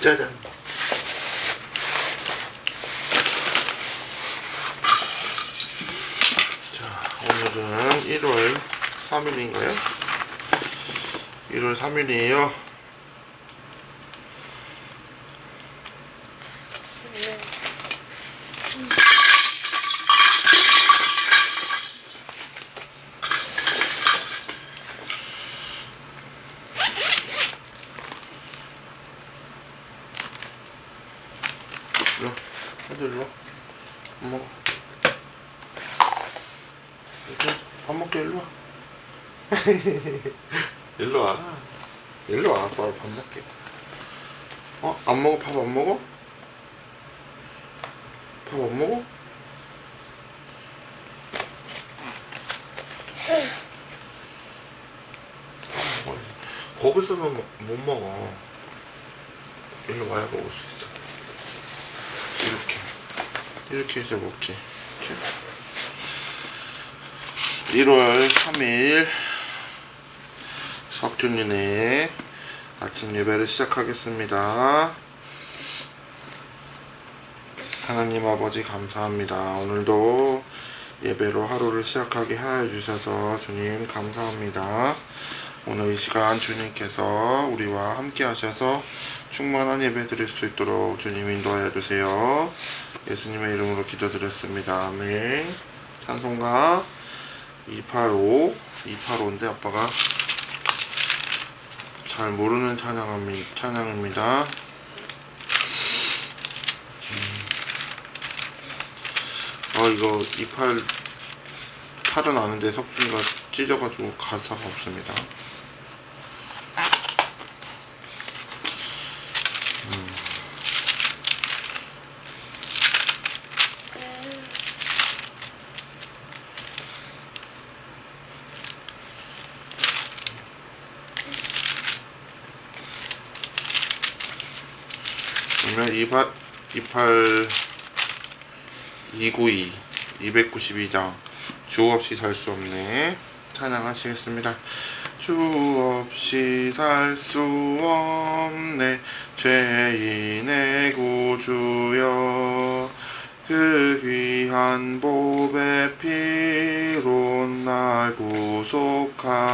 짜잔. 자, 오늘은 1월 3일인가요? 1월 3일이에요. 일로 와. 아들 일로 와. 밥 먹어. 이렇게 밥 먹게 일로 와. 일로 와. 일로 와. 바로 밥 먹게. 어? 안 먹어? 밥 안 먹어? 밥 안 먹어? 밥 먹어야지. 거기서는 못- 못 먹어. 일로 와야 먹을 수 있어. 이렇게 이렇게 해서 먹지 이렇게. 1월 3일 석준이네 아침 예배를 시작하겠습니다 하나님 아버지 감사합니다 오늘도 예배로 하루를 시작하게 하여 주셔서 주님 감사합니다 오늘 이 시간 주님께서 우리와 함께 하셔서 충만한 예배 드릴 수 있도록 주님 인도하여 주세요. 예수님의 이름으로 기도드렸습니다. 아멘. 찬송가 285, 285인데 아빠가 잘 모르는 찬양입니- 찬양입니다. 음. 아 이거 28 8은 아는데 석준이가 찢어가지고 가사가 없습니다. 그러면 28, 28, 292, 292장. 주 없이 살 수 없네. 찬양하시겠습니다. 주 없이 살 수 없네. 죄인의 구주여 그 귀한 보배 피로 날 구속하소서.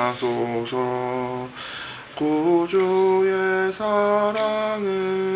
구주의 사랑으로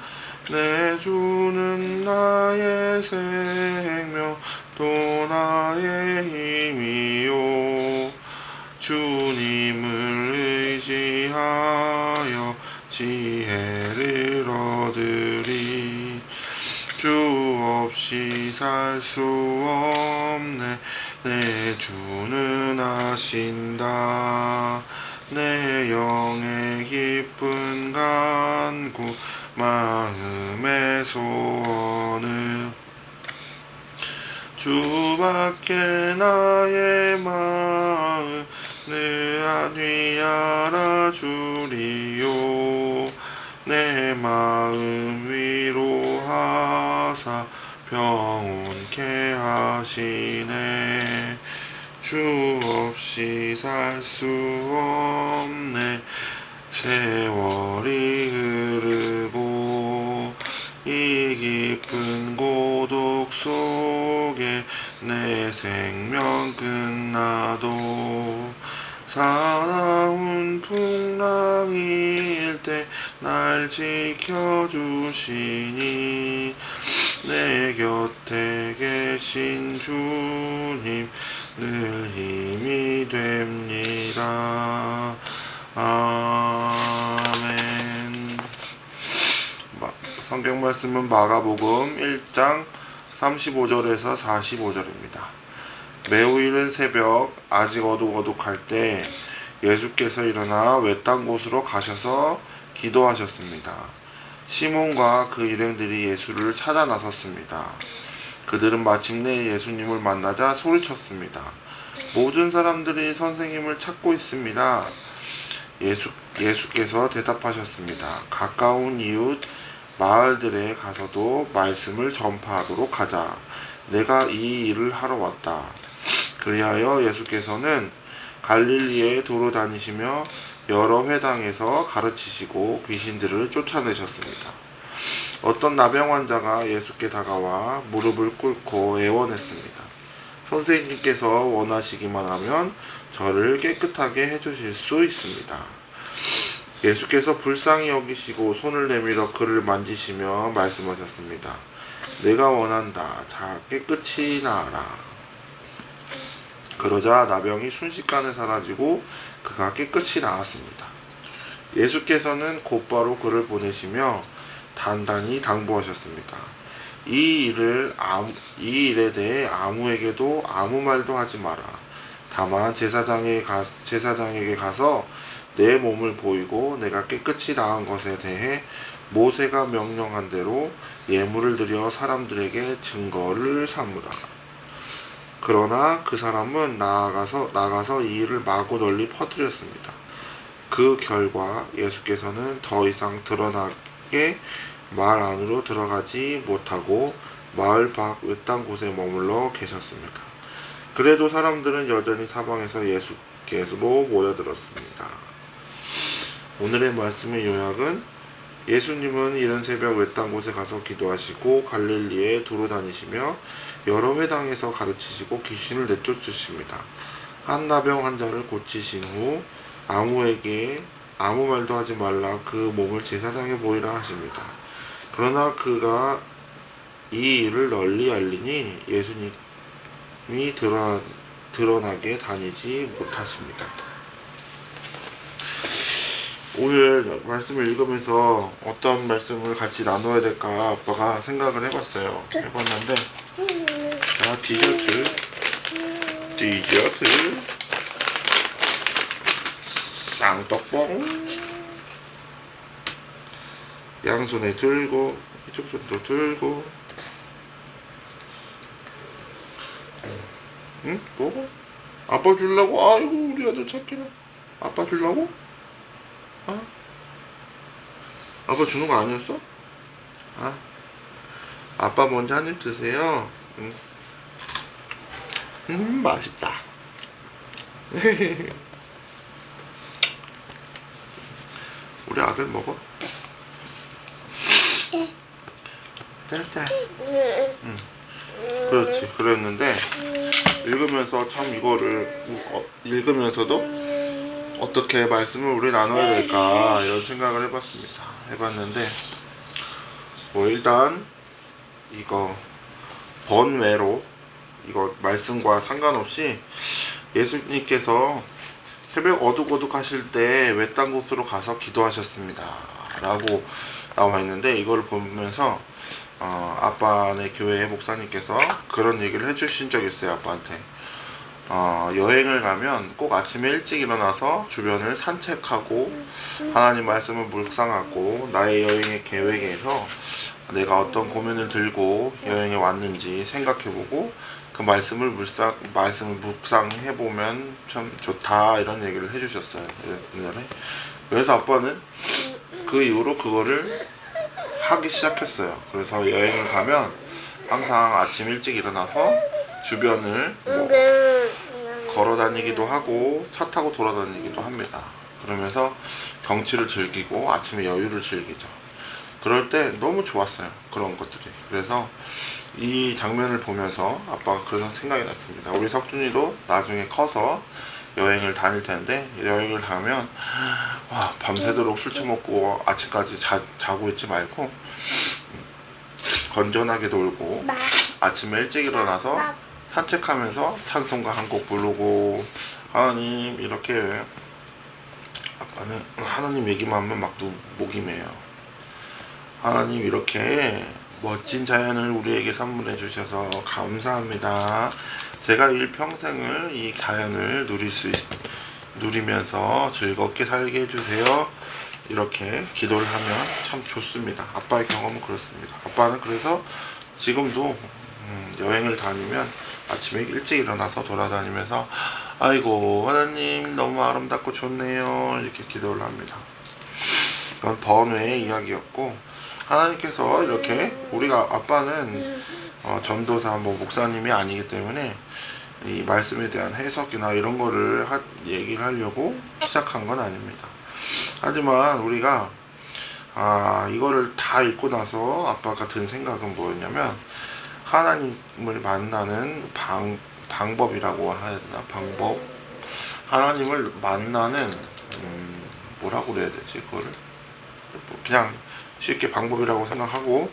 내 주는 나의 생명 또 나의 힘이요. 주님을 의지하여 지혜를 얻으리. 주 없이 살 수 없네. 내 주는 아신다. 내 영의 깊은 간구 마음의 소원을 주밖에 나의 마음 늘 안위 알아 주리요. 내 마음 위로하사 평온케 하시네. 주 없이 살 수 없네. 세월이 흐르고 이 깊은 고독 속에 내 생명 끝나도 사나운 풍랑일 때 날 지켜주시니 내 곁에 계신 주님 늘 힘이 됩니다. 성경 말씀은 마가복음 1장 35절에서 45절입니다. 매우 이른 새벽 아직 어둑어둑할 때 예수께서 일어나 외딴 곳으로 가셔서 기도하셨습니다. 시몬과 그 일행들이 예수를 찾아 나섰습니다. 그들은 마침내 예수님을 만나자 소리쳤습니다. 모든 사람들이 선생님을 찾고 있습니다. 예수, 예수께서 대답하셨습니다. 가까운 이웃 마을들에 가서도 말씀을 전파하도록 하자. 내가 이 일을 하러 왔다. 그리하여 예수께서는 갈릴리에 도로 다니시며 여러 회당에서 가르치시고 귀신들을 쫓아내셨습니다. 어떤 나병 환자가 예수께 다가와 무릎을 꿇고 애원했습니다. 선생님께서 원하시기만 하면 저를 깨끗하게 해주실 수 있습니다. 예수께서 불쌍히 여기시고 손을 내밀어 그를 만지시며 말씀하셨습니다. 내가 원한다. 자, 깨끗이 나아라. 그러자 나병이 순식간에 사라지고 그가 깨끗이 나았습니다. 예수께서는 곧바로 그를 보내시며 단단히 당부하셨습니다. 이 일을 아무, 이 일에 대해 아무에게도 아무 말도 하지 마라. 다만 제사장에 가, 제사장에게 가서 내 몸을 보이고 내가 깨끗이 나은 것에 대해 모세가 명령한 대로 예물을 드려 사람들에게 증거를 삼으라. 그러나 그 사람은 나아가서 나가서 이 일을 마구 널리 퍼뜨렸습니다. 그 결과 예수께서는 더 이상 드러나게 마을 안으로 들어가지 못하고 마을 밖 외딴 곳에 머물러 계셨습니다. 그래도 사람들은 여전히 사방에서 예수께서로 모여들었습니다. 오늘의 말씀의 요약은 예수님은 이른 새벽 외딴 곳에 가서 기도하시고 갈릴리에 두루 다니시며 여러 회당에서 가르치시고 귀신을 내쫓으십니다. 한 나병 환자를 고치신 후 아무에게 아무 말도 하지 말라 그 몸을 제사장에 보이라 하십니다. 그러나 그가 이 일을 널리 알리니 예수님이 드러, 드러나게 다니지 못하십니다. 오늘 말씀을 읽으면서 어떤 말씀을 같이 나눠야 될까 아빠가 생각을 해봤어요. 해봤는데 자 디저트 디저트 쌍떡봉 양손에 들고 이쪽 손도 들고 응? 먹어? 아빠 주려고? 아이고 우리 아들 착해라 아빠 주려고? 어? 아빠 주는 거 아니었어? 아, 아빠 먼저 한 입 드세요. 음, 음 맛있다. 우리 아들 먹어. 짤짤. 응. 그렇지. 그랬는데 읽으면서 참 이거를 어, 읽으면서도 어떻게 말씀을 우리 나눠야 될까 이런 생각을 해봤습니다. 해봤는데 뭐 일단 이거 번외로 이거 말씀과 상관없이 예수님께서 새벽 어둑어둑 하실 때 외딴 곳으로 가서 기도하셨습니다. 라고 나와 있는데 이걸 보면서 어, 아빠네 교회 목사님께서 그런 얘기를 해주신 적이 있어요 아빠한테 어, 여행을 가면 꼭 아침에 일찍 일어나서 주변을 산책하고 하나님 말씀을 묵상하고 나의 여행의 계획에서 내가 어떤 고민을 들고 여행에 왔는지 생각해보고 그 말씀을 묵상 말씀을 묵상해 보면 참 좋다 이런 얘기를 해주셨어요 옛날에 그래서 아빠는 그 이후로 그거를 하기 시작했어요. 그래서 여행을 가면 항상 아침 일찍 일어나서 주변을 뭐 걸어 다니기도 하고 차 타고 돌아다니기도 합니다. 그러면서 경치를 즐기고 아침에 여유를 즐기죠. 그럴 때 너무 좋았어요. 그런 것들이. 그래서 이 장면을 보면서 아빠가 그런 생각이 났습니다. 우리 석준이도 나중에 커서 여행을 다닐 텐데 여행을 가면 와 밤새도록 술 처먹고 아침까지 자, 자고 있지 말고 건전하게 놀고 아침에 일찍 일어나서 산책하면서 찬송가 한 곡 부르고 하나님 이렇게 아빠는 하나님 얘기만 하면 막또 목이 메요 하나님 이렇게 멋진 자연을 우리에게 선물해 주셔서 감사합니다. 제가 일평생을 이 자연을 누릴 수 있, 누리면서 즐겁게 살게 해주세요. 이렇게 기도를 하면 참 좋습니다. 아빠의 경험은 그렇습니다. 아빠는 그래서 지금도 음, 여행을 다니면 아침에 일찍 일어나서 돌아다니면서 아이고 하나님 너무 아름답고 좋네요 이렇게 기도를 합니다. 이건 번외의 이야기였고 하나님께서 이렇게 우리가 아빠는 어, 전도사 뭐 목사님이 아니기 때문에 이 말씀에 대한 해석이나 이런 거를 하, 얘기를 하려고 시작한 건 아닙니다. 하지만 우리가 아 이거를 다 읽고 나서 아빠가 든 생각은 뭐였냐면 하나님을 만나는 방, 방법이라고 해야 되나 방법 하나님을 만나는 음, 뭐라고 그래야 되지 그거를 뭐 그냥 쉽게 방법이라고 생각하고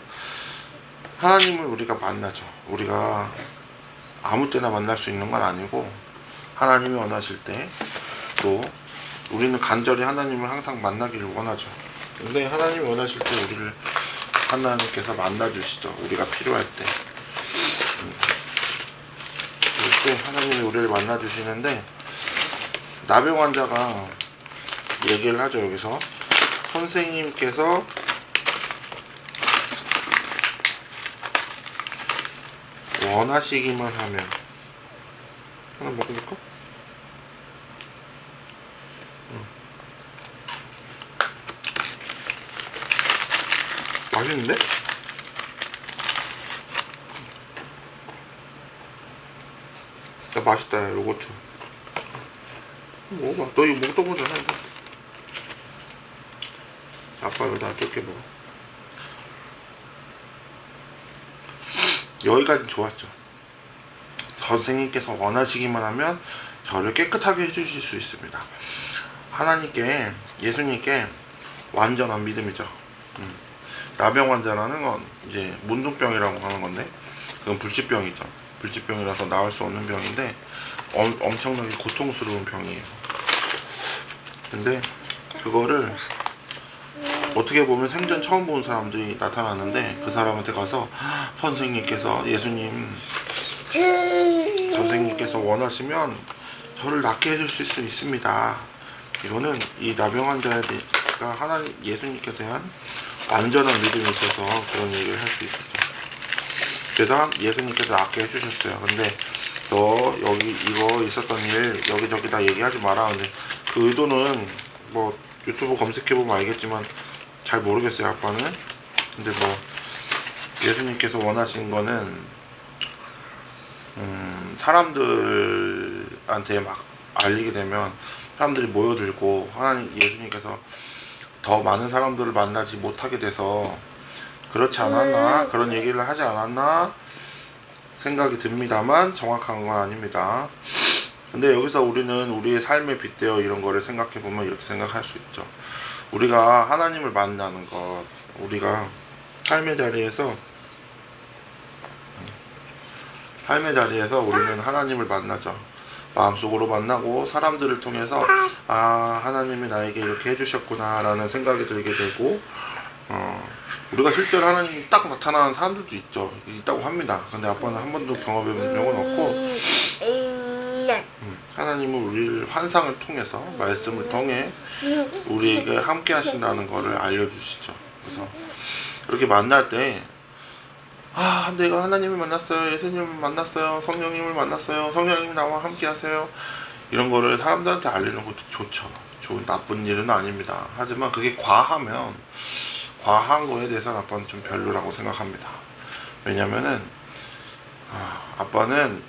하나님을 우리가 만나죠 우리가 아무 때나 만날 수 있는 건 아니고 하나님이 원하실 때 또 우리는 간절히 하나님을 항상 만나기를 원하죠. 근데 하나님이 원하실 때 우리를 하나님께서 만나 주시죠. 우리가 필요할 때. 음. 그럴 때 하나님이 우리를 만나 주시는데 나병 환자가 얘기를 하죠 여기서 선생님께서 원하시기만 하면 하나 먹을까? 맛있는데? 맛있다 야 요거트. 먹어봐. 너 이거 먹던 거잖아 이거. 아빠도 나 좁게 먹어. 여기까지 좋았죠. 선생님께서 원하시기만 하면 저를 깨끗하게 해주실 수 있습니다. 하나님께 예수님께 완전한 믿음이죠. 음. 나병 환자라는 건 이제 문둥병이라고 하는 건데 그건 불치병이죠. 불치병이라서 나을 수 없는 병인데 엄, 엄청나게 고통스러운 병이에요. 근데 그거를 어떻게 보면 생전 처음 본 사람들이 나타났는데 그 사람한테 가서 선생님께서 예수님 선생님께서 원하시면 저를 낫게 해주실 수 있습니다. 이거는 이 나병 환자가 하나님 예수님께 대한 완전한 믿음이 있어서 그런 얘기를 할 수 있었죠. 그래서 예수님께서 낫게 해주셨어요. 근데 너 여기 이거 있었던 일 여기저기 다 얘기하지 마라. 근데 그 의도는 뭐 유튜브 검색해보면 알겠지만 잘 모르겠어요. 아빠는. 근데 뭐 예수님께서 원하신 거는 음, 사람들한테 막 알리게 되면 사람들이 모여들고 하나님 예수님께서 더 많은 사람들을 만나지 못하게 돼서 그렇지 않았나 그런 얘기를 하지 않았나 생각이 듭니다만 정확한 건 아닙니다. 근데 여기서 우리는 우리의 삶에 빗대어 이런 거를 생각해 보면 이렇게 생각할 수 있죠. 우리가 하나님을 만나는 것, 우리가 삶의 자리에서 삶의 자리에서 우리는 하나님을 만나죠. 마음속으로 만나고 사람들을 통해서 아 하나님이 나에게 이렇게 해주셨구나라는 생각이 들게 되고 어, 우리가 실제로 하나님이 딱 나타나는 사람들도 있죠 있다고 합니다 근데 아빠는 한 번도 경험해 본 적은 없고 음, 하나님은 우리를 환상을 통해서 말씀을 통해 우리에게 함께 하신다는 것을 알려주시죠 그래서 그렇게 만날 때 아, 내가 하나님을 만났어요. 예수님을 만났어요. 성령님을 만났어요. 성령님 나와 함께 하세요. 이런 거를 사람들한테 알리는 것도 좋죠. 좋은 나쁜 일은 아닙니다. 하지만 그게 과하면 과한 거에 대해서는 아빠는 좀 별로라고 생각합니다. 왜냐면은 아, 아빠는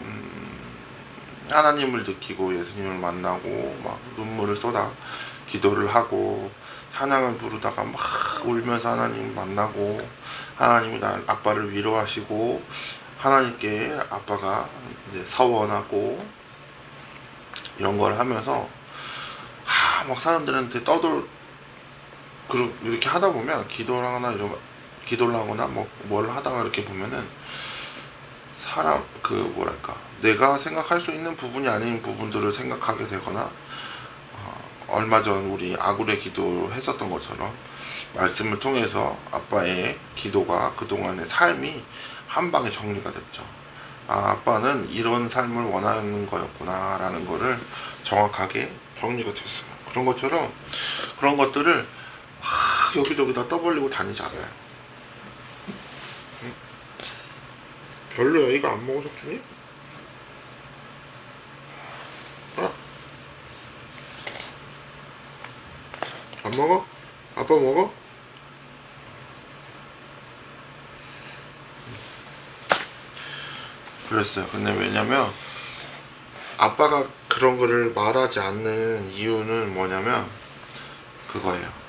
음, 하나님을 느끼고 예수님을 만나고 막 눈물을 쏟아 기도를 하고 찬양을 부르다가 막 울면서 하나님 만나고 하나님이 나 아빠를 위로하시고 하나님께 아빠가 이제 서원하고 이런 걸 하면서 하, 막 사람들한테 떠돌 그러, 이렇게 하다 보면 기도를 하거나 이런 기도를 하거나 뭐 뭐를 하다가 이렇게 보면은 사람 그 뭐랄까 내가 생각할 수 있는 부분이 아닌 부분들을 생각하게 되거나 얼마 전 우리 아굴의 기도 했었던 것처럼 말씀을 통해서 아빠의 기도가 그동안의 삶이 한 방에 정리가 됐죠. 아, 아빠는 이런 삶을 원하는 거였구나 라는 거를 정확하게 정리가 됐어요. 그런 것처럼 그런 것들을 막 여기저기 다 떠벌리고. 응? 별로야. 이거 안 먹어, 석준이? 아? 안 먹어? 아빠 먹어? 그랬어요. 근데 왜냐면 아빠가 그런 거를 말하지 않는 이유는 뭐냐면 그거예요.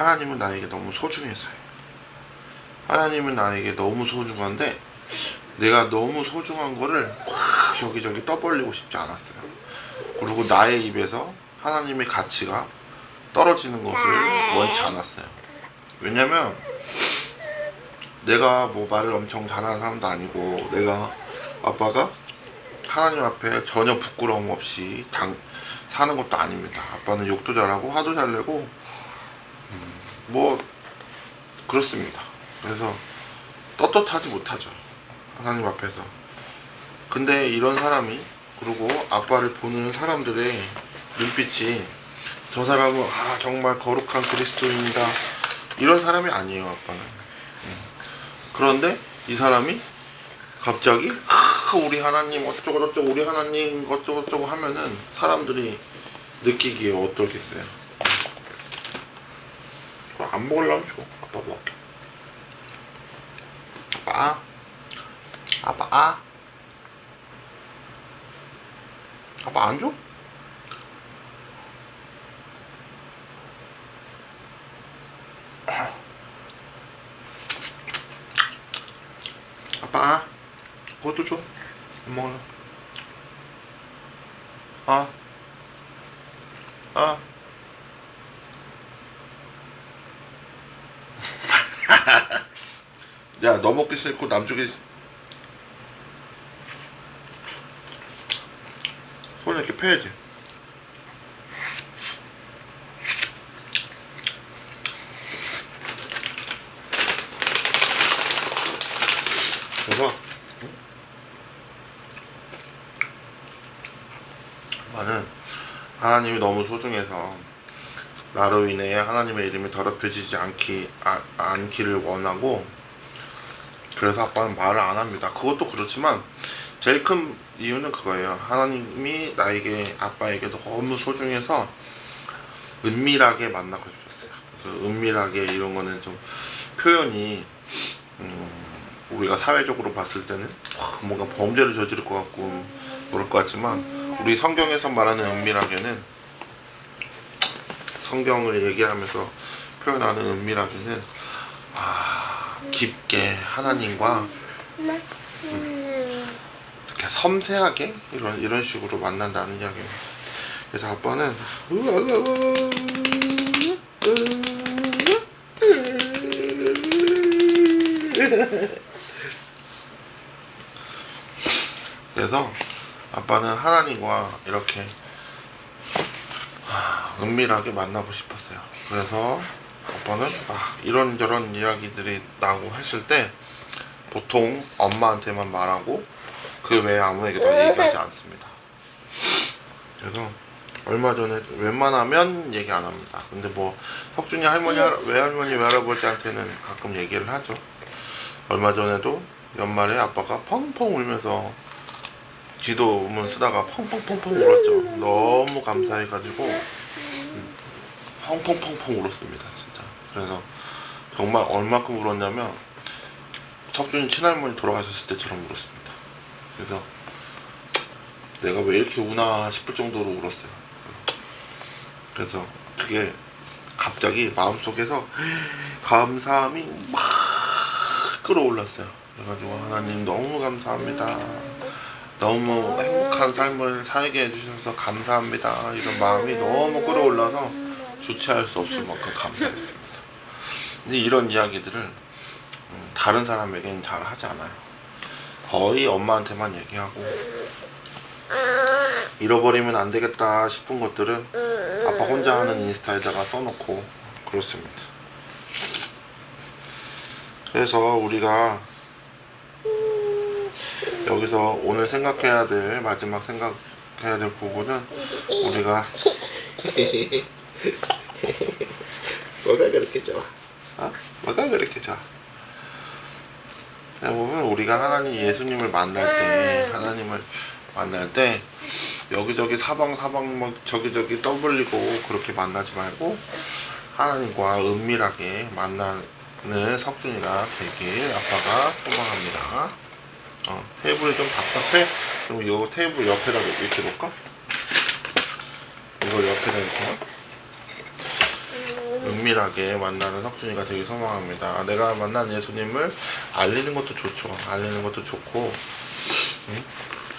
하나님은 나에게 너무 소중해서요. 하나님은 나에게 너무 소중한데 내가 너무 소중한 거를 막 여기저기 떠벌리고 싶지 않았어요. 그리고 나의 입에서 하나님의 가치가 떨어지는 것을 원치 않았어요. 왜냐면 내가 뭐 말을 엄청 잘하는 사람도 아니고 내가 아빠가 하나님 앞에 전혀 부끄러움 없이 당, 사는 것도 아닙니다. 아빠는 욕도 잘하고 화도 잘 내고 음, 뭐 그렇습니다. 그래서 떳떳하지 못하죠. 하나님 앞에서. 근데 이런 사람이 그리고 아빠를 보는 사람들의 눈빛이 저 사람은 아 정말 거룩한 그리스도인이다 이런 사람이 아니에요 아빠는. 음. 그런데 이 사람이 갑자기 아, 우리 하나님 어쩌고 저쩌고 우리 하나님 어쩌고 저쩌고 하면은 사람들이 느끼기에 어떨겠어요. 그거 안 먹으려면 줘. 아빠 먹게. 아빠. 아빠. 아. 아빠 안 줘? 아빠. 그것도 줘. 안 먹을래. 아. 아. 야, 너 먹기 싫고 남 주기 싫- 손을 이렇게 펴야지. 그래서 나는 하나님이 너무 소중해서 나로 인해 하나님의 이름이 더럽혀지지 않기 아, 않기를 원하고 그래서 아빠는 말을 안 합니다. 그것도 그렇지만 제일 큰 이유는 그거예요. 하나님이 나에게 아빠에게 너무 소중해서 은밀하게 만나고 싶었어요. 그 은밀하게 이런 거는 좀 표현이 음, 우리가 사회적으로 봤을 때는 확 뭔가 범죄를 저지를 것 같고 그럴 것 같지만 우리 성경에서 말하는 은밀하게는 성경을 얘기하면서 표현하는 은밀하게는 아, 깊게 하나님과 이렇게 섬세하게 이런 이런 식으로 만난다는 이야기예요. 그래서 아빠는 그래서 아빠는 하나님과 이렇게 하, 은밀하게 만나고 싶었어요. 그래서 아빠는 막 이런저런 이야기들이 나고 했을 때 보통 엄마한테만 말하고 그 외에 아무에게도 얘기하지 않습니다. 그래서 얼마 전에 웬만하면 얘기 안 합니다. 근데 뭐 혁준이 할머니, 할- 외할머니, 외할아버지한테는 가끔 얘기를 하죠. 얼마 전에도 연말에 아빠가 펑펑 울면서 기도문 쓰다가 펑펑펑펑 울었죠. 너무 감사해가지고 음, 펑펑펑펑 울었습니다, 진짜. 그래서 정말 얼마큼 울었냐면 석준이 친할머니 돌아가셨을 때처럼 울었습니다. 그래서 내가 왜 이렇게 우나 싶을 정도로 울었어요. 그래서 그게 갑자기 마음속에서 감사함이 막 끌어올랐어요. 그래가지고 하나님 너무 감사합니다. 너무 행복한 삶을 살게 해주셔서 감사합니다. 이런 마음이 너무 끌어올라서 주체할 수 없을 만큼 감사했습니다. 근데 이런 이야기들을 음, 다른 사람에게는 잘 하지 않아요. 거의 엄마한테만 얘기하고 잃어버리면 안 되겠다 싶은 것들은 아빠 혼자 하는 인스타에다가 써놓고 그렇습니다. 그래서 우리가 여기서 오늘 생각해야 될 마지막 생각해야 될 부분은 우리가 뭐가 그렇게 좋아? 어? 뭐가 그렇게 좋아? 자, 보면 우리가 하나님 예수님을 만날 때 하나님을 만날 때 여기저기 사방사방 막 저기저기 떠벌리고 그렇게 만나지 말고 하나님과 은밀하게 만나는 석준이가 되길 아빠가 소망합니다. 어, 테이블이 좀 답답해? 그럼 이 테이블 옆에다 이렇게 놓을까? 이걸 옆에다 이렇게 은밀하게 만나는 석준이가 되길 소망합니다. 내가 만난 예수님을 알리는 것도 좋죠. 알리는 것도 좋고 응?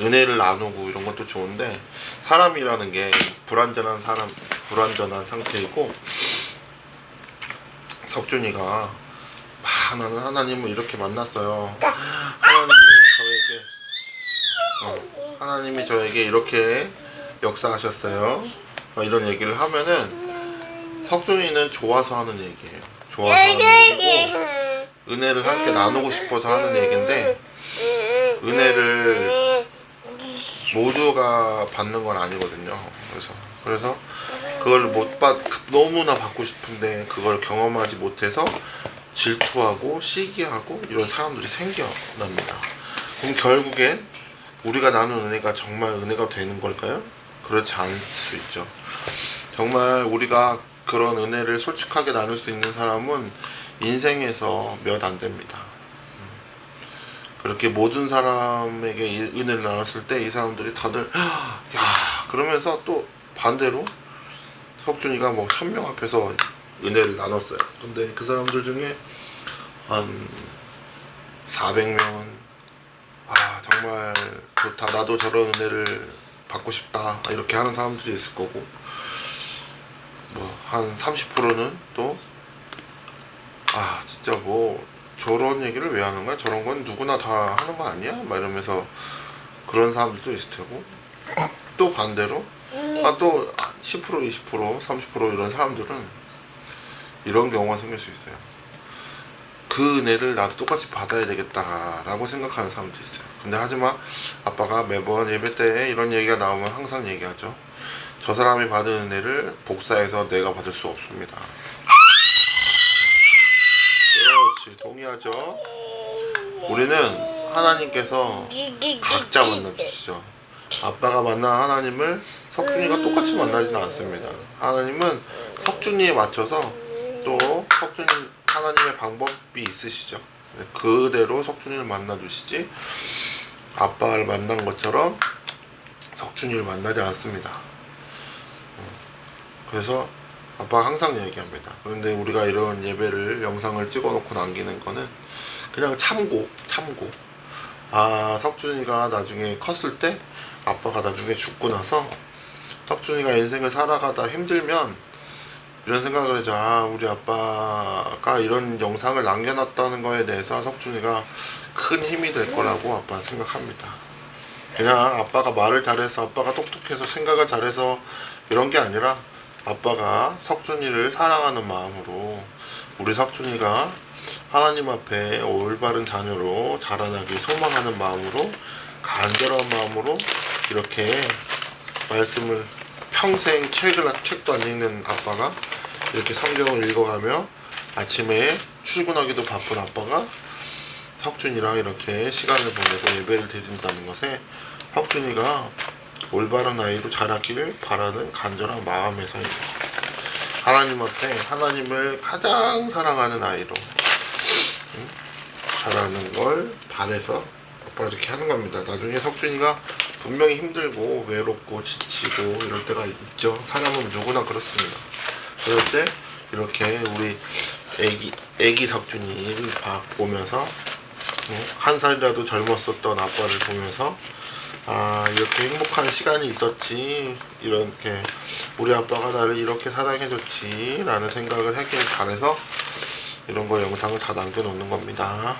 은혜를 나누고 이런 것도 좋은데 사람이라는 게 불완전한 사람, 불완전한 상태이고 석준이가 아, 나는 하나님을 이렇게 만났어요. 하나님이 저에게 어, 하나님이 저에게 이렇게 역사하셨어요. 어, 이런 얘기를 하면은 석준이는 좋아서 하는 얘기예요. 좋아서 하는 얘기고 은혜를 함께 나누고 싶어서 하는 얘기인데 은혜를 모두가 받는 건 아니거든요. 그래서 그래서 그걸 못 받, 너무나 받고 싶은데 그걸 경험하지 못해서 질투하고 시기하고 이런 사람들이 생겨납니다. 그럼 결국엔 우리가 나눈 은혜가 정말 은혜가 되는 걸까요? 그렇지 않을 수 있죠. 정말 우리가 그런 은혜를 솔직하게 나눌 수 있는 사람은 인생에서 몇 안 됩니다. 음. 그렇게 모든 사람에게 이 은혜를 나눴을 때 이 사람들이 다들 야 그러면서 또 반대로 석준이가 뭐 천 명 앞에서 은혜를 나눴어요. 근데 그 사람들 중에 한 400명은 아 정말 좋다 나도 저런 은혜를 받고 싶다 이렇게 하는 사람들이 있을 거고 뭐 한 30%는 또 아 진짜 뭐 저런 얘기를 왜 하는 거야? 저런 건 누구나 다 하는 거 아니야? 막 이러면서 그런 사람들도 있을 테고. 또 반대로 아 또 10% 20% 30% 이런 사람들은 이런 경우가 생길 수 있어요. 그 은혜를 나도 똑같이 받아야 되겠다라고 생각하는 사람도 있어요. 근데 하지만 아빠가 매번 예배 때 이런 얘기가 나오면 항상 얘기하죠 저 사람이 받은 은혜를 복사해서 내가 받을 수 없습니다 그렇지 동의하죠 우리는 하나님께서 각자 만나주시죠. 아빠가 만난 하나님을 석준이가 똑같이 만나지는 않습니다. 하나님은 석준이에 맞춰서 또 석준이 하나님의 방법이 있으시죠. 네, 그대로 석준이를 만나주시지 아빠를 만난 것처럼 석준이를 만나지 않습니다. 음, 그래서 아빠가 항상 얘기합니다. 그런데 우리가 이런 예배를 영상을 찍어놓고 남기는 거는 그냥 참고 참고 아 석준이가 나중에 컸을 때 아빠가 나중에 죽고 나서 석준이가 인생을 살아가다 힘들면 이런 생각을 하죠 아 우리 아빠가 이런 영상을 남겨놨다는 거에 대해서 석준이가 큰 힘이 될 거라고 아빠는 생각합니다 그냥 아빠가 말을 잘해서 아빠가 똑똑해서 생각을 잘해서 이런 게 아니라 아빠가 석준이를 사랑하는 마음으로 우리 석준이가 하나님 앞에 올바른 자녀로 자라나길 소망하는 마음으로 간절한 마음으로 이렇게 말씀을 평생 책을 책도 안 읽는 아빠가 이렇게 성경을 읽어가며 아침에 출근하기도 바쁜 아빠가 석준이랑 이렇게 시간을 보내서 예배를 드린다는 것에 석준이가 올바른 아이로 자라기를 바라는 간절한 마음에서입니다. 하나님 앞에 하나님을 가장 사랑하는 아이로 응? 자라는 걸 바래서 아빠 이렇게 하는 겁니다. 나중에 석준이가 분명히 힘들고 외롭고 지치고 이럴 때가 있죠. 사람은 누구나 그렇습니다. 그럴 때 이렇게 우리 애기 애기 석준이를 봐- 보면서 응? 한 살이라도 젊었었던 아빠를 보면서 아 이렇게 행복한 시간이 있었지 이렇게 우리 아빠가 나를 이렇게 사랑해줬지 라는 생각을 하길 바래서 이런 거 영상을 다 남겨놓는 겁니다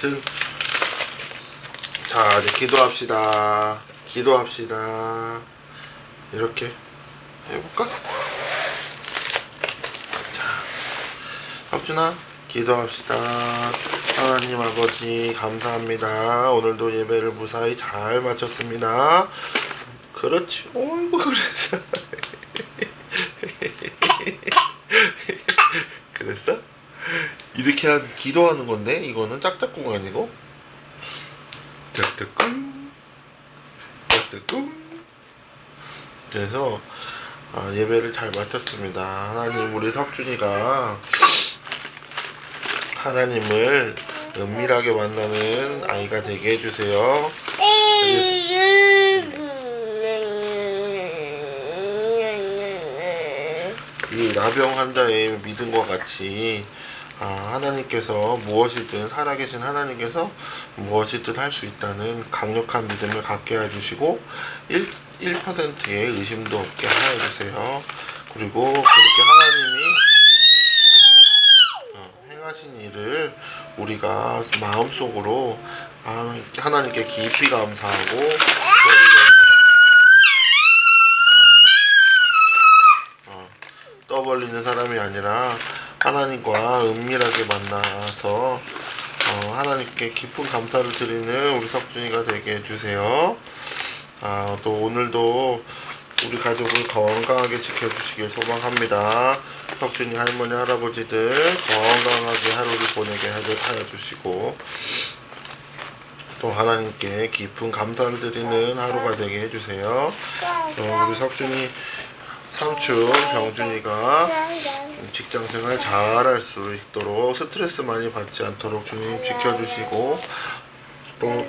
하여튼 자 이제 기도합시다 기도합시다 이렇게 해볼까? 자 석준아 기도합시다. 하나님 아버지 감사합니다. 오늘도 예배를 무사히 잘 마쳤습니다. 그렇지. 어이구 그랬어. 그랬어? 이렇게 한 기도하는 건데 이거는 짝짝꿍 아니고 짝짝꿍 짝짝꿍 그래서 아, 예배를 잘 마쳤습니다. 하나님 우리 석준이가 하나님을 은밀하게 만나는 아이가 되게 해주세요. 이 나병 환자의 믿음과 같이 아, 하나님께서 무엇이든 살아계신 하나님께서 무엇이든 할 수 있다는 강력한 믿음을 갖게 해주시고 1, 1%의 의심도 없게 하여 주세요. 그리고 그렇게 하나님이 어, 행하신 일을 우리가 마음속으로 하나님- 하나님께 깊이 감사하고 어, 떠벌리는 사람이 아니라 하나님과 은밀하게 만나서 어, 하나님께 깊은 감사를 드리는 우리 석준이가 되게 해주세요. 아, 또 오늘도 우리 가족을 건강하게 지켜주시길 소망합니다. 석준이 할머니 할아버지들 건강하게 하루를 보내게 하여 주시고 또 하나님께 깊은 감사를 드리는 하루가 되게 해주세요. 어, 우리 석준이 삼촌 병준이가 직장 생활 잘 할 수 있도록 스트레스 많이 받지 않도록 주님 지켜주시고 또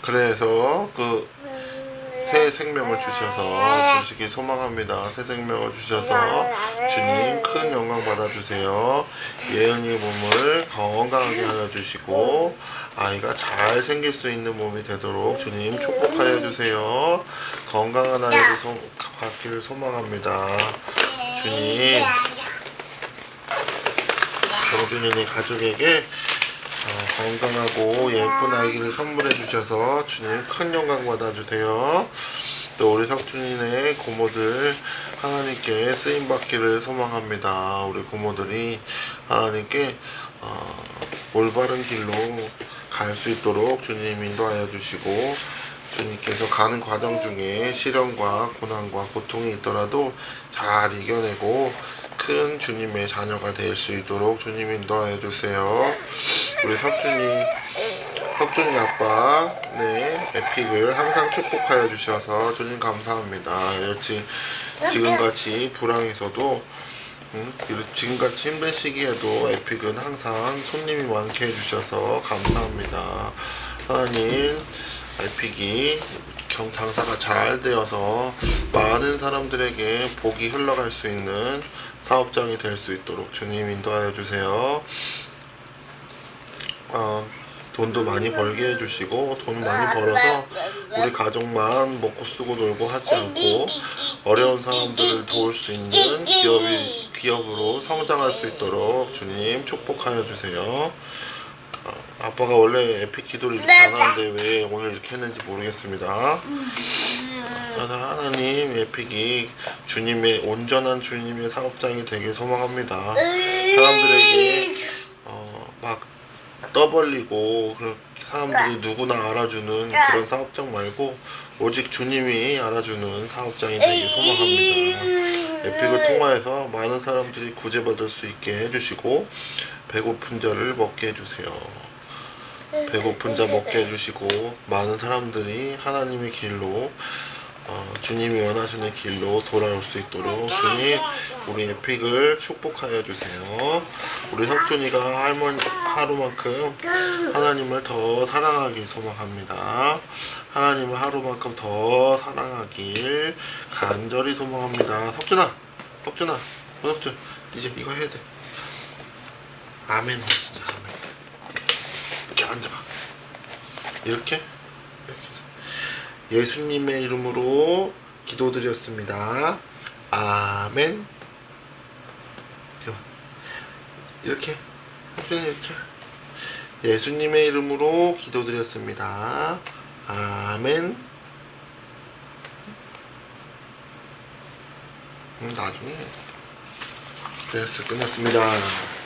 그래서 그 새 생명을 주셔서 주시길 소망합니다. 새 생명을 주셔서 주님 큰 영광 받아주세요. 예은이의 몸을 건강하게 하여 주시고 아이가 잘 생길 수 있는 몸이 되도록 주님 축복하여 주세요. 건강한 아이를 소, 갖기를 소망합니다. 주님 정준이네 가족에게 어, 건강하고 예쁜 아이를 선물해 주셔서 주님 큰 영광 받아주세요. 또 우리 석준이네 고모들 하나님께 쓰임 받기를 소망합니다. 우리 고모들이 하나님께 어, 올바른 길로 갈 수 있도록 주님 인도하여 주시고 주님께서 가는 과정 중에 시련과 고난과 고통이 있더라도 잘 이겨내고 큰 주님의 자녀가 될 수 있도록 주님 인도하여 주세요. 우리 석준이 석준이 아빠 네 에픽을 항상 축복하여 주셔서 주님 감사합니다. 이렇지 지금같이 불황에서도 음, 지금같이 힘든 시기에도 에픽은 항상 손님이 많게 해주셔서 감사합니다. 하나님 에픽이 경 장사가 잘 되어서 많은 사람들에게 복이 흘러갈 수 있는 사업장이 될 수 있도록 주님 인도하여 주세요. 어, 돈도 많이 벌게 해주시고 돈 많이 벌어서 우리 가족만 먹고 쓰고 놀고 하지 않고 어려운 사람들을 도울 수 있는 기업이 기업으로 성장할 수 있도록 주님 축복하여 주세요. 어, 아빠가 원래 에픽 기도를 이렇게 안 하는데 왜 오늘 이렇게 했는지 모르겠습니다. 그래서 하나님 에픽이 주님의 온전한 주님의 사업장이 되길 소망합니다. 사람들에게 어, 막 떠벌리고 그런 사람들이 누구나 알아주는 그런 사업장 말고 오직 주님이 알아주는 사업장이 되길 소망합니다. 에픽을 통하여서 많은 사람들이 구제받을 수 있게 해주시고 배고픈 자를 먹게 해주세요. 배고픈 자 먹게 해주시고 많은 사람들이 하나님의 길로 어, 주님이 원하시는 길로 돌아올 수 있도록 주님 우리 에픽을 축복하여 주세요. 우리 석준이가 할머니 하루만큼 하나님을 더 사랑하길 소망합니다. 하나님을 하루만큼 더 사랑하길 간절히 소망합니다. 석준아, 석준아, 어, 석준 이제 이거 해야 돼. 아멘. 진짜. 이렇게 앉아봐. 이렇게 이렇게. 예수님의 이름으로 기도드렸습니다. 아멘. 이렇게 봐. 이렇게. 이렇게. 예수님의 이름으로 기도드렸습니다. 아멘. 음, 나중에. 됐어, 끝났습니다.